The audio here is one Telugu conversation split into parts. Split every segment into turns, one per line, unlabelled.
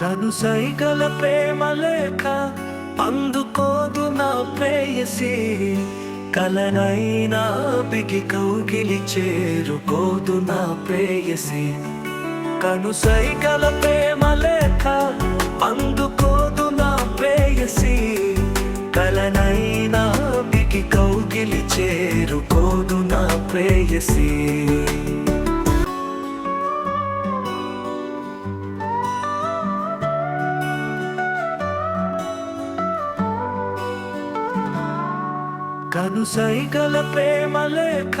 కనుసైగల ప్రేమ లేక అందుకోదు నా ప్రేయసి. కలనైనా బిగి కౌగిలి చేరుకోదు నా ప్రేయసి. కనుసైగల ప్రేమ లేక అందుకోదు నా ప్రేయసి. కలనైనా బిగి కౌగిలి చేరుకోదు నా ప్రేయసి. కనుసైగల ప్రేమ లేక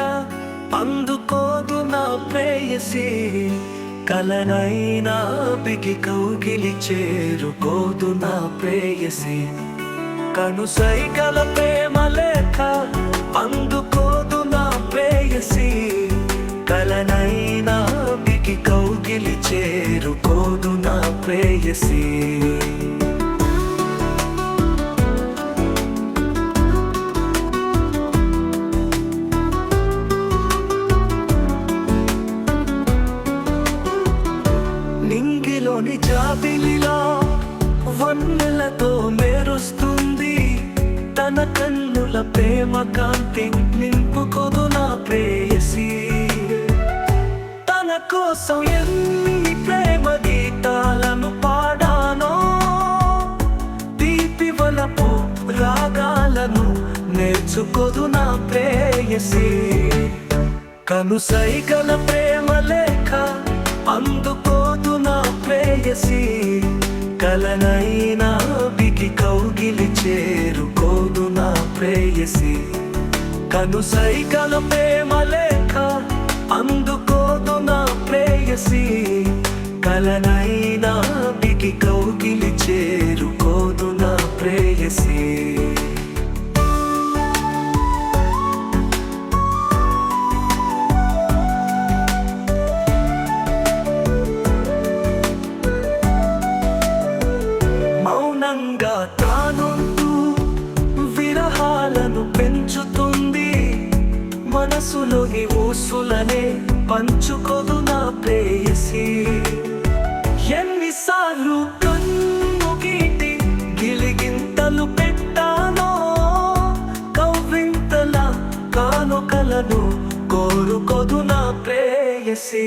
అందుకోదు నా ప్రేయసి. కలనైనా బిగి కౌగిలి చేరుకోదు నా ప్రేయసి. కనుసైగల ప్రేమ లేక అందుకోదు నా ప్రేయసి. కలనైనా బిగి కౌగిలి చేరుకోదు నా ప్రేయసి. జాబిలిలో వన్నెలతో మెరుస్తుంది. తన కన్నుల ప్రేమ కాంతి నింపుకోదు నా ప్రేయసి. తన కోసం ఎన్ని ప్రేమ గీతాలను పాడానో తీపి వలపు రాగాలను నేర్చుకోదు నా ప్రేయసి. కనుసైగల ప్రేమ లేఖ అందుకు ప్రేయసి కలనైనా బికి కౌగిలి చేరుకోదు నా ప్రేయసి. కనుసైగల ప్రేమ లేఖ అందుకోదు నా ప్రేయసి. కలనైనా బికి కౌగిలి చేరుకోదు నా ప్రేయసీ. మనసులోని ఊసులనే పంచుకోదు నా ప్రేయసి. ఎన్నిసార్లు కన్ను గీటి గిలిగింతలు పెట్టానో కవ్వింతల కానుకలను కోరుకోదు నా ప్రేయసి.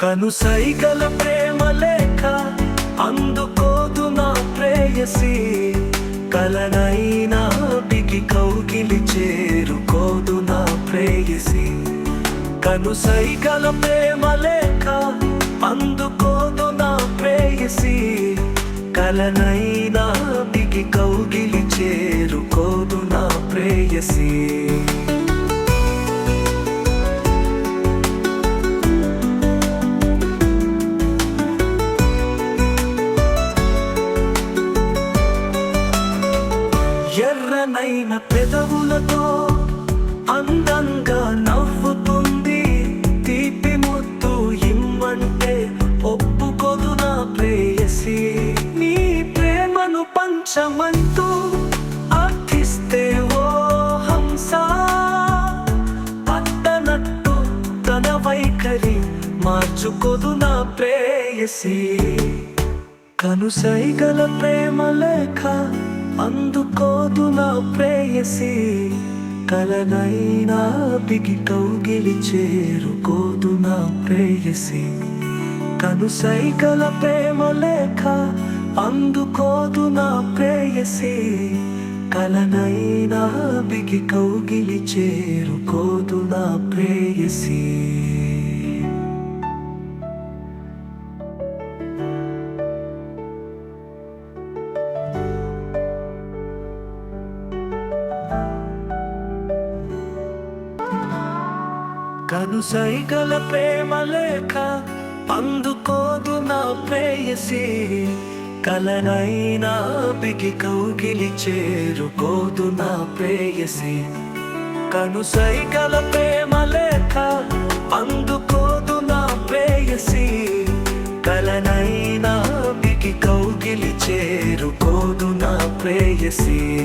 కనుసైగల ప్రేమ లేఖ అందుకోదు నా ప్రేయసి. కలనైన కనుసైగల ప్రేమ లేక అందుకోదు నా ప్రేయసి. కలనైనా దిగి కౌగిలి చేరుకోదు నా ప్రేయసి. ఎర్రనైన పెదవులతో అందంగా ప్రేయసి నీ ప్రేమను పంచమంతు అర్థిస్తే ఓ హంస. పట్టనట్టు తన వైఖరి మార్చుకోదు నా ప్రేయసి కనుసైగల ప్రేమ లేఖ అందుకోదు నా ప్రేయసి కలనైనా బిగి కౌగిలి చేరుకోదు నా ప్రేయసి తను సైకల ప్రేమ లేక అందుకోదు నా ప్రేయసి. కలనైనా బిగి కౌగిలి చేరుకోదు నా ప్రేయసి. కను సైకల ప్రేమ లేక అందుకోదు నా ప్రేయసి. కలనైనా బిగి కౌగిలి చేరుకోదు నా ప్రేయసి. కనుసైగల ప్రేమ లేక అందుకోదు నా ప్రేయసి. కలనైనా బిగి కౌగిలి చేరుకోదు నా ప్రేయసి.